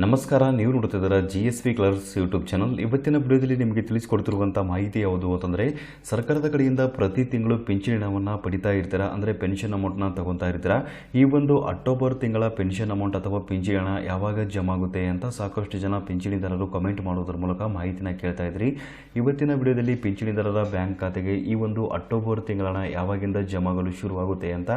ನಮಸ್ಕಾರ, ನೀವು ನೋಡ್ತಿದ್ದೀರ G S V ಕ್ಲರ್ಸ್ YouTube channel ಇವತ್ತಿನ ವಿಡಿಯೋದಲ್ಲಿ ನಿಮಗೆ ತಿಳಿಸಿಕೊಡ್ತಿರುವಂಥ ಮಾಹಿತಿ ಯಾವುದು ಅಂತಂದರೆ, ಸರ್ಕಾರದ ಕಡೆಯಿಂದ ಪ್ರತಿ ತಿಂಗಳು ಪಿಂಚಣಿ ಹಣವನ್ನು ಪಡಿತಾ ಇರ್ತೀರಾ? ಅಂದರೆ ಪೆನ್ಷನ್ ಅಮೌಂಟ್ನ ತಗೊತಾ ಇರ್ತೀರಾ? ಈ ಒಂದು ಅಕ್ಟೋಬರ್ ತಿಂಗಳ ಪೆನ್ಷನ್ ಅಮೌಂಟ್ ಅಥವಾ ಪಿಂಚಣಿ ಹಣ ಯಾವಾಗ ಜಮಾ ಆಗುತ್ತೆ ಅಂತ ಸಾಕಷ್ಟು ಜನ ಪಿಂಚಣಿದಾರರು ಕಮೆಂಟ್ ಮಾಡೋದ್ರ ಮೂಲಕ ಮಾಹಿತಿನ ಕೇಳ್ತಾ ಇದ್ರಿ. ಇವತ್ತಿನ ವಿಡಿಯೋದಲ್ಲಿ ಪಿಂಚಣಿದಾರರ ಬ್ಯಾಂಕ್ ಖಾತೆಗೆ ಈ ಒಂದು ಅಕ್ಟೋಬರ್ ತಿಂಗಳ ಹಣ ಯಾವಾಗಿಂದ ಜಮಾಗಲು ಶುರುವಾಗುತ್ತೆ ಅಂತ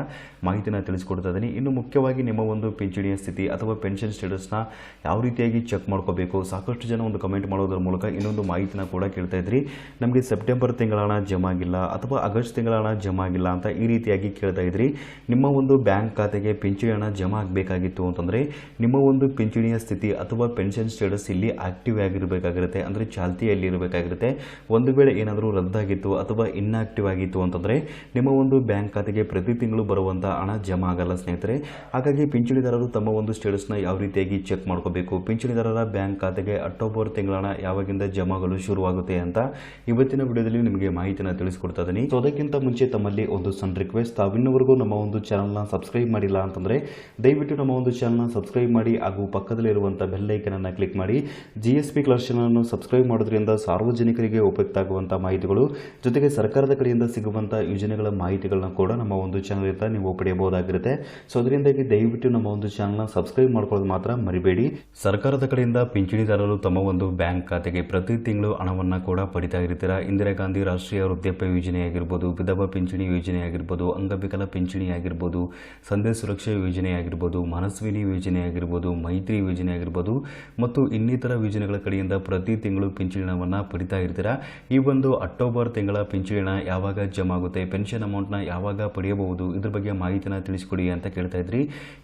ಮಾಹಿತಿನ ತಿಳಿಸ್ಕೊಡ್ತಾ ಇದ್ದೀನಿ. ಇನ್ನು ಮುಖ್ಯವಾಗಿ ನಿಮ್ಮ ಒಂದು ಪಿಂಚಣಿಯ ಸ್ಥಿತಿ ಅಥವಾ ಪೆನ್ಷನ್ ಸ್ಟೇಟಸ್ನ ಯಾವ ರೀತಿಯಾಗಿ ಚೆಕ್ ಮಾಡ್ಕೋಬೇಕು? ಸಾಕಷ್ಟು ಜನ ಒಂದು ಕಮೆಂಟ್ ಮಾಡೋದ್ರ ಮೂಲಕ ಇನ್ನೊಂದು ಮಾಹಿತಿನ ಕೂಡ ಕೇಳ್ತಾ ಇದ್ರಿ. ನಮಗೆ ಸೆಪ್ಟೆಂಬರ್ ತಿಂಗಳ ಹಣ ಜಮಾ ಆಗಿಲ್ಲ ಅಥವಾ ಆಗಸ್ಟ್ ತಿಂಗಳ ಹಣ ಜಮಾ ಆಗಿಲ್ಲ ಅಂತ ಈ ರೀತಿಯಾಗಿ ಕೇಳ್ತಾ ಇದ್ರಿ. ನಿಮ್ಮ ಒಂದು ಬ್ಯಾಂಕ್ ಖಾತೆಗೆ ಪಿಂಚಣಿ ಹಣ ಜಮಾ ಆಗಬೇಕಾಗಿತ್ತು ಅಂತಂದರೆ ನಿಮ್ಮ ಒಂದು ಪಿಂಚಣಿಯ ಸ್ಥಿತಿ ಅಥವಾ ಪೆನ್ಷನ್ ಸ್ಟೇಟಸ್ ಇಲ್ಲಿ ಆಕ್ಟಿವ್ ಆಗಿರಬೇಕಾಗಿರುತ್ತೆ. ಅಂದರೆ ಚಾಲ್ತಿಯಲ್ಲಿ ಇರಬೇಕಾಗಿರುತ್ತೆ. ಒಂದು ವೇಳೆ ಏನಾದರೂ ರದ್ದಾಗಿತ್ತು ಅಥವಾ ಇನ್ಆಕ್ಟಿವ್ ಆಗಿತ್ತು ಅಂತಂದರೆ ನಿಮ್ಮ ಒಂದು ಬ್ಯಾಂಕ್ ಖಾತೆಗೆ ಪ್ರತಿ ತಿಂಗಳು ಬರುವಂಥ ಹಣ ಜಮಾ ಆಗಲ್ಲ ಸ್ನೇಹಿತರೆ. ಹಾಗಾಗಿ ಪಿಂಚಣಿದಾರರು ತಮ್ಮ ಒಂದು ಸ್ಟೇಟಸ್ನ ಯಾವ ರೀತಿಯಾಗಿ ಚೆಕ್ ಮಾಡ್ಕೋಬೇಕು? ಪಿಂಚಣಿದಾರರ ಬ್ಯಾಂಕ್ ಖಾತೆಗೆ ಅಕ್ಟೋಬರ್ ತಿಂಗಳ ಹಣ ಯಾವಾಗಿಂದ ಜಮಾಗಲು ಶುರುವಾಗುತ್ತೆ ಅಂತ ಇವತ್ತಿನ ವಿಡಿಯೋದಲ್ಲಿ ನಿಮಗೆ ಮಾಹಿತಿಯನ್ನು ತಿಳಿಸ್ಕೊಡ್ತಾ ಇದ್ದೀನಿ. ಸೊ ಅದಕ್ಕಿಂತ ಮುಂಚೆ ತಮ್ಮಲ್ಲಿ ಒಂದು ಸಣ್ಣ ರಿಕ್ವೆಸ್ಟ್ ತಾವಿನ್ನವರೆಗೂ ನಮ್ಮ ಒಂದು ಚಾನಲ್ನ ಸಬ್ಸ್ಕ್ರೈಬ್ ಮಾಡಿಲ್ಲ ಅಂತಂದರೆ ದಯವಿಟ್ಟು ನಮ್ಮ ಒಂದು ಚಾನಲ್ನ ಸಬ್ಸ್ಕ್ರೈಬ್ ಮಾಡಿ ಹಾಗೂ ಪಕ್ಕದಲ್ಲಿರುವಂಥ ಬೆಲ್ಲೈಕನನ್ನು ಕ್ಲಿಕ್ ಮಾಡಿ. ಜಿ ಎಸ್ ಪಿ ಕ್ಲರ್ಷನನ್ನು ಸಬ್ಸ್ಕ್ರೈಬ್ ಮಾಡೋದ್ರಿಂದ ಸಾರ್ವಜನಿಕರಿಗೆ ಉಪಯುಕ್ತ ಆಗುವಂಥ ಮಾಹಿತಿಗಳು, ಜೊತೆಗೆ ಸರ್ಕಾರದ ಕಡೆಯಿಂದ ಸಿಗುವಂಥ ಯೋಜನೆಗಳ ಮಾಹಿತಿಗಳನ್ನ ಕೂಡ ನಮ್ಮ ಒಂದು ಚಾನಲಿಂದ ನೀವು ಪಡೆಯಬಹುದಾಗಿರುತ್ತೆ. ಸೊ ಅದರಿಂದಾಗಿ ದಯವಿಟ್ಟು ನಮ್ಮ ಒಂದು ಚಾನಲ್ನ ಸಬ್ಸ್ಕ್ರೈಬ್ ಮಾಡ್ಕೊಳ್ಳೋದು ಮಾತ್ರ ಮರಿಬೇಡಿ. ಸರ್ಕಾರದ ಕಡೆಯಿಂದ ಪಿಂಚಣಿದಾರರು ತಮ್ಮ ಒಂದು ಬ್ಯಾಂಕ್ ಖಾತೆಗೆ ಪ್ರತಿ ತಿಂಗಳು ಹಣವನ್ನು ಕೂಡ ಪಡಿತಾ ಇರ್ತೀರಾ? ಇಂದಿರಾ ಗಾಂಧಿ ರಾಷ್ಟ್ರೀಯ ವೃದ್ಧಾಪ್ಯ ಯೋಜನೆ ಆಗಿರ್ಬೋದು ವಿಧವಾ ಪಿಂಚಣಿ ಯೋಜನೆ ಆಗಿರ್ಬೋದು ಅಂಗವಿಕಲ ಪಿಂಚಣಿ ಆಗಿರ್ಬೋದು ಸಂಧ್ಯಾ ಸುರಕ್ಷಾ ಯೋಜನೆ ಆಗಿರ್ಬೋದು ಮನಸ್ವಿನಿ ಯೋಜನೆ ಆಗಿರ್ಬೋದು ಮೈತ್ರಿ ಯೋಜನೆ ಆಗಿರ್ಬೋದು ಮತ್ತು ಇನ್ನಿತರ ಯೋಜನೆಗಳ ಕಡೆಯಿಂದ ಪ್ರತಿ ತಿಂಗಳು ಪಿಂಚಣಿ ಹಣವನ್ನು ಪಡಿತಾ ಇರ್ತೀರಾ? ಈ ಒಂದು ಅಕ್ಟೋಬರ್ ತಿಂಗಳ ಪಿಂಚಣಿ ಹಣ ಯಾವಾಗ ಜಮಾ ಆಗುತ್ತೆ, ಪೆನ್ಷನ್ ಅಮೌಂಟ್ನ ಯಾವಾಗ ಪಡೆಯಬಹುದು, ಇದ್ರ ಬಗ್ಗೆ ಮಾಹಿತಿನ ತಿಳಿಸ್ಕೊಡಿ ಅಂತ ಕೇಳ್ತಾ ಇದ್ರಿ.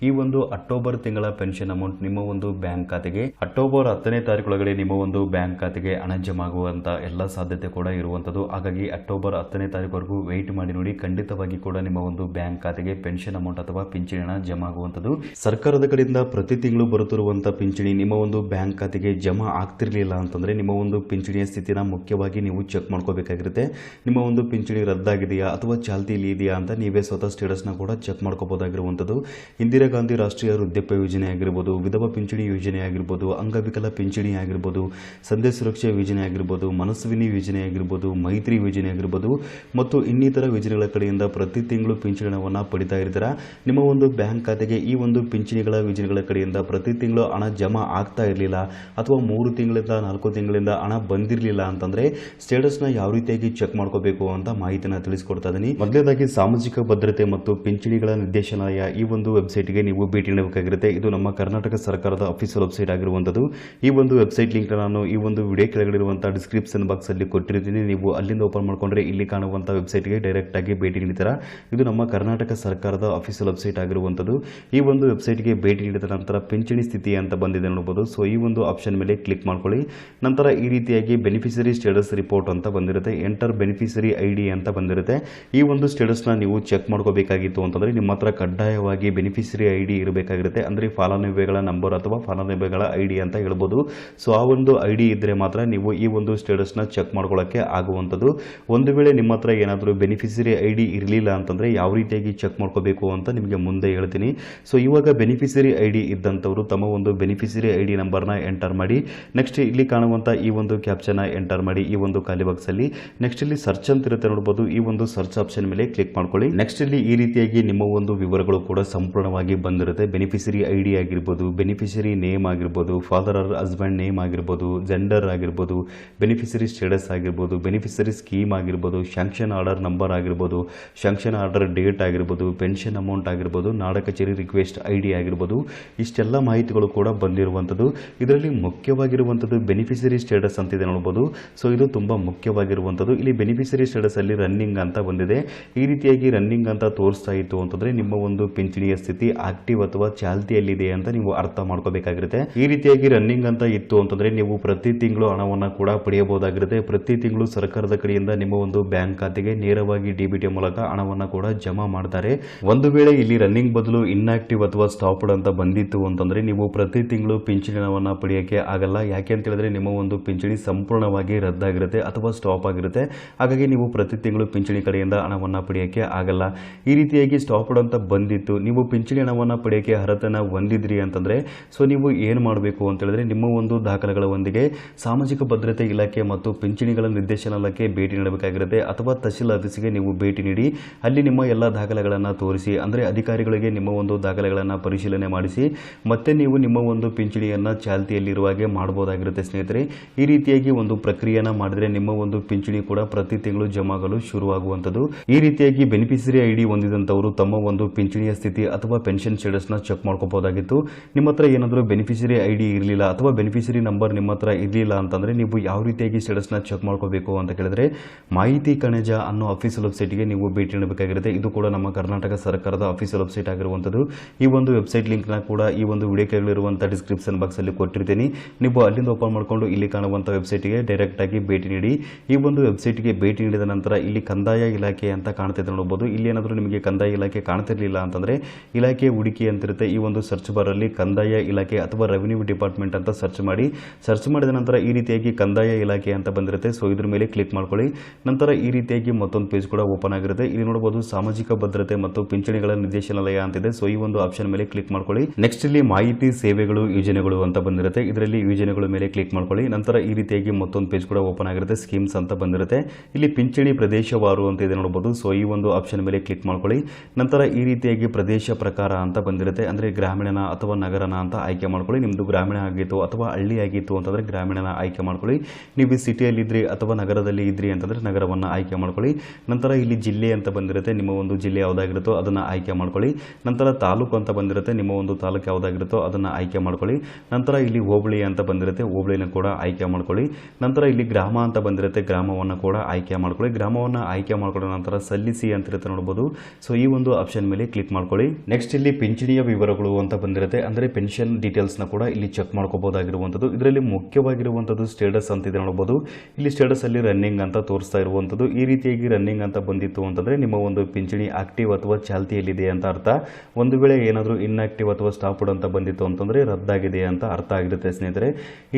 ಈ ಒಂದು ಅಕ್ಟೋಬರ್ ತಿಂಗಳ ಪೆನ್ಷನ್ ಅಮೌಂಟ್ ನಿಮ್ಮ ಒಂದು ಖಾತೆಗೆ. ಅಕ್ಟೋಬರ್ ಹತ್ತನೇ ತಾರೀಕೊಳಗಡೆ ನಿಮ್ಮ ಒಂದು ಬ್ಯಾಂಕ್ ಖಾತೆಗೆ ಹಣ ಜಮಾಗುವಂತ ಎಲ್ಲ ಸಾಧ್ಯತೆ ಕೂಡ ಇರುವಂತದ್ದು. ಹಾಗಾಗಿ ಅಕ್ಟೋಬರ್ ಹತ್ತನೇ ತಾರೀಕುವರೆಗೂ ವೆಯ್ಟ್ ಮಾಡಿ ನೋಡಿ. ಖಂಡಿತವಾಗಿ ಕೂಡ ನಿಮ್ಮ ಒಂದು ಬ್ಯಾಂಕ್ ಖಾತೆಗೆ ಪೆನ್ಷನ್ ಅಮೌಂಟ್ ಅಥವಾ ಪಿಂಚಣಿ ಹಣ ಜಮಾ ಆಗುವಂಥದ್ದು ಸರ್ಕಾರದ ಕಡೆಯಿಂದ ಪ್ರತಿ ತಿಂಗಳು ಬರುತ್ತಿರುವಂತಹ ಪಿಂಚಣಿ ನಿಮ್ಮ ಒಂದು ಬ್ಯಾಂಕ್ ಖಾತೆಗೆ ಜಮಾ ಆಗ್ತಿರ್ಲಿಲ್ಲ ಅಂತಂದ್ರೆ ನಿಮ್ಮ ಒಂದು ಪಿಂಚಣಿಯ ಸ್ಥಿತಿನ ಮುಖ್ಯವಾಗಿ ನೀವು ಚೆಕ್ ಮಾಡ್ಕೋಬೇಕಾಗಿರುತ್ತೆ. ನಿಮ್ಮ ಒಂದು ಪಿಂಚಣಿ ರದ್ದಾಗಿದೆಯಾ ಅಥವಾ ಚಾಲ್ತಿಯಲ್ಲಿ ಇದೆಯಾ ಅಂತ ನೀವೇ ಸ್ವತಃ ಸ್ಟೇಟಸ್ನ ಕೂಡ ಚೆಕ್ ಮಾಡ್ಕೋಬಹುದಾಗಿರುವಂಥದ್ದು ಇಂದಿರಾ ಗಾಂಧಿ ರಾಷ್ಟ್ರೀಯ ವೃದ್ಧಾಪ್ಯ ಯೋಜನೆ ಆಗಿರ್ಬೋದು, ವಿಧವಾ ಪಿಂಚಣಿ ಆಗಿರ್ಬೋದು, ಅಂಗವಿಕಲ ಪಿಂಚಣಿ ಆಗಿರ್ಬೋದು ಸಂಧ್ಯಾ ಸುರಕ್ಷಾ ಯೋಜನೆ ಆಗಿರ್ಬೋದು ಮನಸ್ವಿನಿ ಯೋಜನೆ ಆಗಿರ್ಬೋದು, ಮೈತ್ರಿ ಯೋಜನೆ ಆಗಿರ್ಬೋದು ಮತ್ತು ಇನ್ನಿತರ ಯೋಜನೆಗಳ ಕಡೆಯಿಂದ ಪ್ರತಿ ತಿಂಗಳು ಪಿಂಚಣಿ ಹಣವನ್ನು ಪಡಿತಾ ಇರ್ತೀರಾ? ನಿಮ್ಮ ಒಂದು ಬ್ಯಾಂಕ್ ಖಾತೆಗೆ ಈ ಒಂದು ಪಿಂಚಣಿಗಳ ಯೋಜನೆಗಳ ಕಡೆಯಿಂದ ಪ್ರತಿ ತಿಂಗಳು ಹಣ ಜಮಾ ಆಗ್ತಾ ಇರಲಿಲ್ಲ ಅಥವಾ ಮೂರು ತಿಂಗಳಿಂದ ನಾಲ್ಕು ತಿಂಗಳಿಂದ ಹಣ ಬಂದಿರಲಿಲ್ಲ ಅಂತಂದ್ರೆ ಸ್ಟೇಟಸ್ನ ಯಾವ ರೀತಿಯಾಗಿ ಚೆಕ್ ಮಾಡ್ಕೋಬೇಕು ಅಂತ ಮಾಹಿತಿನ ತಿಳಿಸ್ಕೊಡ್ತಾ ಇದ್ದೀನಿ ಮೊದಲನೇದಾಗಿ ಸಾಮಾಜಿಕ ಭದ್ರತೆ ಮತ್ತು ಪಿಂಚಣಿಗಳ ನಿರ್ದೇಶನಾಲಯ ಈ ಒಂದು ವೆಬ್ಸೈಟ್ಗೆ ನೀವು ಭೇಟಿ ನೀಡಬೇಕಾಗಿರುತ್ತೆ. ಇದು ನಮ್ಮ ಕರ್ನಾಟಕ ಸರ್ಕಾರದ ಅಫಿಷಿಯಲ್ ವೆಬ್ಸೈಟ್ ಆಗಿರುವಂಥದ್ದು ಈ ಒಂದು ವೆಬ್ಸೈಟ್ ಲಿಂಕ್ನ ನಾನು ಈ ಒಂದು ವಿಡಿಯೋ ಕೆಳಗಡೆ ಇರುವಂತಹ ಡಿಸ್ಕ್ರಿಪ್ಷನ್ ಬಾಕ್ಸ್ ಅಲ್ಲಿ ಕೊಟ್ಟಿರ್ತೀನಿ. ನೀವು ಅಲ್ಲಿಂದ ಓಪನ್ ಮಾಡ್ಕೊಂಡ್ರೆ ಇಲ್ಲಿ ಕಾಣುವಂಥ ವೆಬ್ಸೈಟ್ಗೆ ಡೈರೆಕ್ಟಾಗಿ ಭೇಟಿ ನೀಡ್ತೀರಾ ಇದು ನಮ್ಮ ಕರ್ನಾಟಕ ಸರ್ಕಾರದ ಅಫಿಷಿಯಲ್ ವೆಬ್ಸೈಟ್ ಆಗಿರುವಂಥದ್ದು ಈ ಒಂದು ವೆಬ್ಸೈಟ್ಗೆ ಭೇಟಿ ನೀಡಿದ ನಂತರ ಪಿಂಚಣಿ ಸ್ಥಿತಿ ಅಂತ ಬಂದಿದೆ ನೋಡ್ಬೋದು. ಸೊ ಈ ಒಂದು ಆಪ್ಷನ್ ಮೇಲೆ ಕ್ಲಿಕ್ ಮಾಡ್ಕೊಳ್ಳಿ. ನಂತರ ಈ ರೀತಿಯಾಗಿ ಬೆನಿಫಿಷರಿ ಸ್ಟೇಟಸ್ ರಿಪೋರ್ಟ್ ಅಂತ ಬಂದಿರುತ್ತೆ. ಎಂಟರ್ ಬೆನಿಫಿಷರಿ ಐ ಡಿ ಅಂತ ಬಂದಿರುತ್ತೆ. ಈ ಒಂದು ಸ್ಟೇಟಸ್ನ ನೀವು ಚೆಕ್ ಮಾಡ್ಕೋಬೇಕಾಗಿತ್ತು ಅಂತಂದರೆ ನಿಮ್ಮ ಹತ್ರ ಕಡ್ಡಾಯವಾಗಿ ಬೆನಿಫಿಷರಿ ಐ ಡಿ ಇರಬೇಕಾಗಿರುತ್ತೆ. ಅಂದರೆ ಫಲಾನುಭವಿಗಳ ನಂಬರ್ ಅಥವಾ ಫಲಾನುಭವಿಗಳ ಐ ಡಿ ಅಂತ ಹೇಳ್ಬೋದು. ಸೊ ಆ ಒಂದು ಐ ಡಿ ಇದ್ದರೆ ಮಾತ್ರ ನೀವು ಈ ಒಂದು ಸ್ಟೇಟಸ್ನ ಚೆಕ್ ಮಾಡ್ಕೊಳ್ಳೋಕ್ಕೆ ಆಗುವಂಥದ್ದು. ಒಂದು ವೇಳೆ ನಿಮ್ಮ ಹತ್ರ ಏನಾದರೂ ಬೆನಿಫಿಷರಿ ಐ ಡಿ ಇರಲಿಲ್ಲ ಅಂತಂದರೆ ಯಾವ ರೀತಿಯಾಗಿ ಚೆಕ್ ಮಾಡ್ಕೋಬೇಕು ಅಂತ ನಿಮಗೆ ಮುಂದೆ ಹೇಳ್ತೀನಿ. ಸೊ ಇವಾಗ ಬೆನಿಫಿಷರಿ ಐ ಡಿ ಇದ್ದಂಥವರು ತಮ್ಮ ಒಂದು ಬೆನಿಫಿಷರಿ ಐ ಡಿ ನಂಬರ್ನ ಎಂಟರ್ ಮಾಡಿ ನೆಕ್ಸ್ಟ್ ಇಲ್ಲಿ ಕಾಣುವಂಥ ಈ ಒಂದು ಕ್ಯಾಪ್ಚನ್ನ ಎಂಟರ್ ಮಾಡಿ ಈ ಒಂದು ಖಾಲಿ ಬಾಕ್ಸಲ್ಲಿ ನೆಕ್ಸ್ಟ್ ಇಲ್ಲಿ ಸರ್ಚ್ ಅಂತ ಇರುತ್ತೆ ನೋಡ್ಬೋದು. ಈ ಒಂದು ಸರ್ಚ್ ಆಪ್ಷನ್ ಮೇಲೆ ಕ್ಲಿಕ್ ಮಾಡ್ಕೊಳ್ಳಿ. ನೆಕ್ಸ್ಟ್ ಇಲ್ಲಿ ಈ ರೀತಿಯಾಗಿ ನಿಮ್ಮ ಒಂದು ವಿವರಗಳು ಕೂಡ ಸಂಪೂರ್ಣವಾಗಿ ಬಂದಿರುತ್ತೆ. ಬೆನಿಫಿಷರಿ ಐ ಡಿ ಆಗಿರ್ಬೋದು ಬೆನಿಫಿಷರಿ ನೇಮ್ ಆಗಿರ್ಬೋದು ಫಾದರ್ ಆರ್ ಹಸ್ಬೆಂಡ್ ನೇಮ್ ಆಗಿರ್ಬೋದು ಜೆಂಡರ್ ಆಗಿರ್ಬೋದು ಬೆನಿಫಿಷರಿ ಸ್ಟೇಟಸ್ ಆಗಿರ್ಬೋದು ಬೆನಿಫಿಷರಿ ಸ್ಕೀಮ್ ಆಗಿರ್ಬೋದು ಶಾಂಕ್ಷನ್ ಆರ್ಡರ್ ನಂಬರ್ ಆಗಿರ್ಬೋದು ಶಾಂಕ್ಷನ್ ಆರ್ಡರ್ ಡೇಟ್ ಆಗಿರ್ಬೋದು ಪೆನ್ಷನ್ ಅಮೌಂಟ್ ಆಗಿರ್ಬೋದು, ನಾಡ ಕಚೇರಿ ರಿಕ್ವೆಸ್ಟ್ ಐ ಡಿ ಆಗಿರ್ಬೋದು, ಇಷ್ಟೆಲ್ಲ ಮಾಹಿತಿಗಳು ಕೂಡ ಬಂದಿರುವಂಥದ್ದು. ಇದರಲ್ಲಿ ಮುಖ್ಯವಾಗಿರುವಂಥದ್ದು ಬೆನಿಫಿಷರಿ ಸ್ಟೇಟಸ್ ಅಂತಿದೆ ನೋಡ್ಬೋದು. ಸೊ ಇದು ತುಂಬ ಮುಖ್ಯವಾಗಿರುವಂಥದ್ದು. ಇಲ್ಲಿ ಬೆನಿಫಿಷರಿ ಸ್ಟೇಟಸ್ ಅಲ್ಲಿ ರನ್ನಿಂಗ್ ಅಂತ ಬಂದಿದೆ. ಈ ರೀತಿಯಾಗಿ ರನ್ನಿಂಗ್ ಅಂತ ತೋರಿಸ್ತಾ ಇತ್ತು ಅಂತಂದ್ರೆ ನಿಮ್ಮ ಒಂದು ಪಿಂಚಣಿಯ ಸ್ಥಿತಿ ಆಕ್ಟಿವ್ ಅಥವಾ ಚಾಲ್ತಿಯಲ್ಲಿದೆ ಅಂತ ನೀವು ಅರ್ಥ ಮಾಡ್ಕೋಬೇಕಾಗಿರುತ್ತೆ ಈ ರೀತಿಯಾಗಿ ರನ್ನಿಂಗ್ ಅಂತ ಇತ್ತು ಅಂತಂದ್ರೆ ನೀವು ಪ್ರತಿ ತಿಂಗಳು ಹಣವನ್ನು ಕೂಡ ಪಡೆಯಬಹುದಾಗಿರುತ್ತೆ. ಪ್ರತಿ ತಿಂಗಳು ಸರ್ಕಾರದ ಕಡೆಯಿಂದ ನಿಮ್ಮ ಒಂದು ಬ್ಯಾಂಕ್ ಖಾತೆಗೆ ನೇರವಾಗಿ ಡಿಬಿಟಿ ಮೂಲಕ ಹಣವನ್ನು ಕೂಡ ಜಮಾ ಮಾಡ್ತಾರೆ. ಒಂದು ವೇಳೆ ಇಲ್ಲಿ ರನ್ನಿಂಗ್ ಬದಲು ಇನ್ಆಕ್ಟಿವ್ ಅಥವಾ ಸ್ಟಾಪ್ಡ್ ಅಂತ ಬಂದಿತ್ತು ಅಂತಂದ್ರೆ ನೀವು ಪ್ರತಿ ತಿಂಗಳು ಪಿಂಚಣಿ ಹಣವನ್ನು ಪಡೆಯೋಕ್ಕೆ ಆಗಲ್ಲ. ಯಾಕೆ ಅಂತ ಹೇಳಿದ್ರೆ ನಿಮ್ಮ ಒಂದು ಪಿಂಚಣಿ ಸಂಪೂರ್ಣವಾಗಿ ರದ್ದಾಗಿರುತ್ತೆ ಅಥವಾ ಸ್ಟಾಪ್ ಆಗಿರುತ್ತೆ. ಹಾಗಾಗಿ ನೀವು ಪ್ರತಿ ತಿಂಗಳು ಪಿಂಚಣಿ ಕಡೆಯಿಂದ ಹಣವನ್ನು ಪಡೆಯೋಕ್ಕೆ ಆಗಲ್ಲ. ಈ ರೀತಿಯಾಗಿ ಸ್ಟಾಪ್ಡ್ ಅಂತ ಬಂದಿತ್ತು. ನೀವು ಪಿಂಚಣಿ ಹಣವನ್ನು ಪಡೆಯಕ್ಕೆ ಅರ್ಹತೆನ ಹೊಂದಿದ್ರಿ ಅಂತಂದ್ರೆ, ಸೊ ನೀವು ನೀವು ಏನು ಮಾಡಬೇಕು ಅಂತ ಹೇಳಿದ್ರೆ ನಿಮ್ಮ ಒಂದು ದಾಖಲೆಗಳ ಒಂದಿಗೆ ಸಾಮಾಜಿಕ ಭದ್ರತೆ ಇಲಾಖೆ ಮತ್ತು ಪಿಂಚಣಿಗಳ ನಿರ್ದೇಶನಾಲಯಕ್ಕೆ ಭೇಟಿ ನೀಡಬೇಕಾಗಿರುತ್ತೆ ಅಥವಾ ತಹಶೀಲ್ ಆಫೀಸಿಗೆ ನೀವು ಭೇಟಿ ನೀಡಿ ಅಲ್ಲಿ ನಿಮ್ಮ ಎಲ್ಲ ದಾಖಲೆಗಳನ್ನು ತೋರಿಸಿ, ಅಂದರೆ ಅಧಿಕಾರಿಗಳಿಗೆ ನಿಮ್ಮ ಒಂದು ದಾಖಲೆಗಳನ್ನು ಪರಿಶೀಲನೆ ಮಾಡಿಸಿ, ಮತ್ತೆ ನೀವು ನಿಮ್ಮ ಒಂದು ಪಿಂಚಣಿಯನ್ನು ಚಾಲ್ತಿಯಲ್ಲಿರುವ ಹಾಗೆ ಮಾಡಬಹುದಾಗಿರುತ್ತೆ ಸ್ನೇಹಿತರೆ. ಈ ರೀತಿಯಾಗಿ ಒಂದು ಪ್ರಕ್ರಿಯೆಯನ್ನು ಮಾಡಿದ್ರೆ ನಿಮ್ಮ ಒಂದು ಪಿಂಚಣಿ ಕೂಡ ಪ್ರತಿ ತಿಂಗಳು ಜಮಾಗಲು ಶುರುವಾಗುವಂಥದ್ದು. ಈ ರೀತಿಯಾಗಿ ಬೆನಿಫಿಷರಿ ಐ ಡಿ ಹೊಂದಿದಂಥವರು ತಮ್ಮ ಒಂದು ಪಿಂಚಣಿಯ ಸ್ಥಿತಿ ಅಥವಾ ಪೆನ್ಷನ್ ಸ್ಟೇಟಸ್ನ ಚೆಕ್ ಮಾಡ್ಕೋಬಹುದಾಗಿತ್ತು ನಿಮ್ಮ ಹತ್ರ ಏನಾದರೂ ಬೆನಿಫಿಷರಿ ಐ ಡಿ ಇರಲಿಲ್ಲ ಅಥವಾ ಬೆನಿಫಿಷರಿ ನಂಬರ್ ನಿಮ್ಮ ಹತ್ರ ಇರಲಿಲ್ಲ ಅಂತಂದರೆ ನೀವು ಯಾವ ರೀತಿಯಾಗಿ ಸ್ಟೇಟಸ್ನ ಚೆಕ್ ಮಾಡ್ಕೋಬೇಕು ಅಂತ ಕೇಳಿದ್ರೆ ಮಾಹಿತಿ ಕಣಜ ಅನ್ನೋ ಆಫೀಸಿಯಲ್ ವೆಬ್ಸೈಟ್ಗೆ ನೀವು ಭೇಟಿ ನೀಡಬೇಕಾಗಿರುತ್ತೆ. ಇದು ಕೂಡ ನಮ್ಮ ಕರ್ನಾಟಕ ಸರ್ಕಾರದ ಆಫೀಸಿಯಲ್ ವೆಬ್ಸೈಟ್ ಆಗಿರುವಂಥದ್ದು. ಈ ಒಂದು ವೆಬ್ಸೈಟ್ ಲಿಂಕ್ನ ಕೂಡ ಈ ಒಂದು ವಿಡಿಯೋ ಕೆಳಗಿರುವಂಥ ಡಿಸ್ಕ್ರಿಪ್ಷನ್ ಬಾಕ್ಸಲ್ಲಿ ಕೊಟ್ಟಿರ್ತೀನಿ. ನೀವು ಅಲ್ಲಿಂದ ಓಪನ್ ಮಾಡಿಕೊಂಡು ಇಲ್ಲಿ ಕಾಣುವಂಥ ವೆಬ್ಸೈಟ್ಗೆ ಡೈರೆಕ್ಟಾಗಿ ಭೇಟಿ ನೀಡಿ. ಈ ಒಂದು ವೆಬ್ಸೈಟ್ಗೆ ಭೇಟಿ ನೀಡಿದ ನಂತರ ಇಲ್ಲಿ ಕಂದಾಯ ಇಲಾಖೆ ಅಂತ ಕಾಣ್ತಿದೆ ನೋಡ್ಬೋದು. ಇಲ್ಲಿ ಏನಾದರೂ ನಿಮಗೆ ಕಂದಾಯ ಇಲಾಖೆ ಕಾಣ್ತಿರಲಿಲ್ಲ ಅಂತಂದರೆ ಇಲಾಖೆ ಹುಡುಕಿ ಅಂತಿರುತ್ತೆ. ಈ ಒಂದು ಸರ್ಚ್ ಬಾರಲ್ಲಿ ಕಂದಾಯ ಇಲಾಖೆ ಅಥವಾ ರೆವಿನ್ಯೂ ಡಿಪಾರ್ಟ್ಮೆಂಟ್ ಅಂತ ಸರ್ಚ್ ಮಾಡಿ. ಸರ್ಚ್ ಮಾಡಿದ ನಂತರ ಈ ರೀತಿಯಾಗಿ ಕಂದಾಯ ಇಲಾಖೆ ಅಂತ ಬಂದಿರುತ್ತೆ. ಸೊ ಇದ್ರ ಮೇಲೆ ಕ್ಲಿಕ್ ಮಾಡ್ಕೊಳ್ಳಿ. ನಂತರ ಈ ರೀತಿಯಾಗಿ ಮತ್ತೊಂದು ಪೇಜ್ ಕೂಡ ಓಪನ್ ಆಗಿರುತ್ತೆ. ಇಲ್ಲಿ ನೋಡಬಹುದು ಸಾಮಾಜಿಕ ಭದ್ರತೆ ಮತ್ತು ಪಿಂಚಣಿಗಳ ನಿರ್ದೇಶನಾಲಯ ಅಂತಿದೆ ಸೊ ಈ ಒಂದು ಆಪ್ಷನ್ ಮೇಲೆ ಕ್ಲಿಕ್ ಮಾಡ್ಕೊಳ್ಳಿ. ನೆಕ್ಸ್ಟ್ ಇಲ್ಲಿ ಮಾಹಿತಿ, ಸೇವೆಗಳು, ಯೋಜನೆಗಳು ಅಂತ ಬಂದಿರುತ್ತೆ. ಇದರಲ್ಲಿ ಯೋಜನೆಗಳ ಮೇಲೆ ಕ್ಲಿಕ್ ಮಾಡ್ಕೊಳ್ಳಿ. ನಂತರ ಈ ರೀತಿಯಾಗಿ ಮತ್ತೊಂದು ಪೇಜ್ ಕೂಡ ಓಪನ್ ಆಗಿರುತ್ತೆ. ಸ್ಕೀಮ್ಸ್ ಅಂತ ಬಂದಿರುತ್ತೆ. ಇಲ್ಲಿ ಪಿಂಚಣಿ ಪ್ರದೇಶವಾರು ಅಂತ ಇದೆ ನೋಡಬಹುದು ಸೊ ಈ ಒಂದು ಆಪ್ಷನ್ ಮೇಲೆ ಕ್ಲಿಕ್ ಮಾಡ್ಕೊಳ್ಳಿ. ನಂತರ ಈ ರೀತಿಯಾಗಿ ಪ್ರದೇಶ ಪ್ರಕಾರ ಅಂತ ಬಂದಿರುತ್ತೆ. ಅಂದ್ರೆ ಗ್ರಾಮೀಣನ ಅಥವಾ ನಗರನ ಅಂತ ಆಯ್ಕೆ ಮಾಡ್ಕೊಳ್ಳಿ ನಿಮ್ಮದು ಗ್ರಾಮೀಣ ಆಗಿತ್ತು ಅಥವಾ ಹಳ್ಳಿ ಆಗಿತ್ತು ಅಂತಂದರೆ ಗ್ರಾಮೀಣನ ಆಯ್ಕೆ ಮಾಡ್ಕೊಳ್ಳಿ. ನೀವು ಸಿಟಿಯಲ್ಲಿ ಇದ್ರಿ ಅಥವಾ ನಗರದಲ್ಲಿ ಇದ್ರಿ ಅಂತಂದರೆ ನಗರವನ್ನು ಆಯ್ಕೆ ಮಾಡ್ಕೊಳ್ಳಿ. ನಂತರ ಇಲ್ಲಿ ಜಿಲ್ಲೆ ಅಂತ ಬಂದಿರುತ್ತೆ, ನಿಮ್ಮ ಒಂದು ಜಿಲ್ಲೆ ಯಾವುದಾಗಿರುತ್ತೋ ಅದನ್ನು ಆಯ್ಕೆ ಮಾಡ್ಕೊಳ್ಳಿ. ನಂತರ ತಾಲೂಕು ಅಂತ ಬಂದಿರುತ್ತೆ, ನಿಮ್ಮ ಒಂದು ತಾಲೂಕು ಯಾವುದಾಗಿರುತ್ತೋ ಅದನ್ನು ಆಯ್ಕೆ ಮಾಡ್ಕೊಳ್ಳಿ. ನಂತರ ಇಲ್ಲಿ ಹೋಬಳಿ ಅಂತ ಬಂದಿರುತ್ತೆ, ಹೋಬಳಿನ ಕೂಡ ಆಯ್ಕೆ ಮಾಡ್ಕೊಳ್ಳಿ. ನಂತರ ಇಲ್ಲಿ ಗ್ರಾಮ ಅಂತ ಬಂದಿರುತ್ತೆ, ಗ್ರಾಮವನ್ನು ಕೂಡ ಆಯ್ಕೆ ಮಾಡ್ಕೊಳ್ಳಿ. ಗ್ರಾಮವನ್ನು ಆಯ್ಕೆ ಮಾಡ್ಕೊಳ್ಳೋ ನಂತರ ಸಲ್ಲಿಸಿ ಅಂತ ಇರುತ್ತೆ ನೋಡ್ಬೋದು. ಸೊ ಈ ಒಂದು ಆಪ್ಷನ್ ಮೇಲೆ ಕ್ಲಿಕ್ ಮಾಡ್ಕೊಳ್ಳಿ. ನೆಕ್ಸ್ಟ್ ಇಲ್ಲಿ ಪಿಂಚಣಿಯ ವಿವರಗಳು ಅಂತ ಬಂದಿರುತ್ತೆ, ಅಂದರೆ ಪೆನ್ಷನ್ ಡೀಟೇಲ್ಸ್ನ ಕೂಡ ಇಲ್ಲಿ ಚೆಕ್ ಮಾಡ್ಕೋಬೋದಾಗಿರುವಂಥದ್ದು. ಇದರಲ್ಲಿ ಮುಖ್ಯವಾಗಿರುವಂಥದ್ದು ಸ್ಟೇಟಸ್ ಅಂತಿದೆ ನೋಡ್ಬೋದು. ಇಲ್ಲಿ ಸ್ಟೇಟಸ್ ಅಲ್ಲಿ ರನ್ನಿಂಗ್ ಅಂತ ತೋರಿಸ್ತಾ ಇರುವಂಥದ್ದು. ಈ ರೀತಿಯಾಗಿ ರನ್ನಿಂಗ್ ಅಂತ ಬಂದಿತ್ತು ಅಂತಂದ್ರೆ ನಿಮ್ಮ ಒಂದು ಪಿಂಚಣಿ ಆಕ್ಟಿವ್ ಅಥವಾ ಚಾಲ್ತಿಯಲ್ಲಿದೆ ಅಂತ ಅರ್ಥ. ಒಂದು ವೇಳೆ ಏನಾದರೂ ಇನ್ಆಕ್ಟಿವ್ ಅಥವಾ ಸ್ಟಾಪ್ಡ್ ಅಂತ ಬಂದಿತ್ತು ಅಂತಂದ್ರೆ ರದ್ದಾಗಿದೆ ಅಂತ ಅರ್ಥ ಆಗಿರುತ್ತೆ ಸ್ನೇಹಿತರೆ.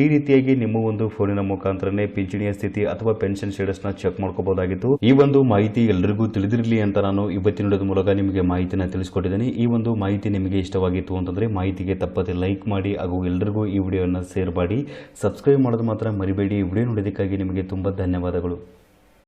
ಈ ರೀತಿಯಾಗಿ ನಿಮ್ಮ ಒಂದು ಫೋನಿನ ಮುಖಾಂತರನೇ ಪಿಂಚಣಿಯ ಸ್ಥಿತಿ ಅಥವಾ ಪೆನ್ಷನ್ ಸ್ಟೇಟಸ್ನ ಚೆಕ್ ಮಾಡ್ಕೋಬಹುದಾಗಿತ್ತು ಈ ಒಂದು ಮಾಹಿತಿ ಎಲ್ಲರಿಗೂ ತಿಳಿದಿರಲಿ ಅಂತ ನಾನು ಇವತ್ತಿನ ಮೂಲಕ ನಿಮಗೆ ಮಾಹಿತಿನ ತಿಳಿಸ್ಕೊಟ್ಟಿದ್ದೀನಿ. ಈ ಒಂದು ಮಾಹಿತಿ ನಿಮಗೆ ಇಷ್ಟವಾಗಿತ್ತು ಅಂತಂದ್ರೆ ಮಾಹಿತಿಗೆ ತಪ್ಪದೆ ಲೈಕ್ ಮಾಡಿ ಹಾಗೂ ಎಲ್ಲರಿಗೂ ಈ ವಿಡಿಯೋನ ಶೇರ್ ಮಾಡಿ. ಸಬ್ಸ್ಕ್ರೈಬ್ ಮಾಡೋದು ಮಾತ್ರ ಮರಿಬೇಡಿ. ಈ ವಿಡಿಯೋ ನೋಡೋದಕ್ಕಾಗಿ ನಿಮಗೆ ತುಂಬ ಧನ್ಯವಾದಗಳು.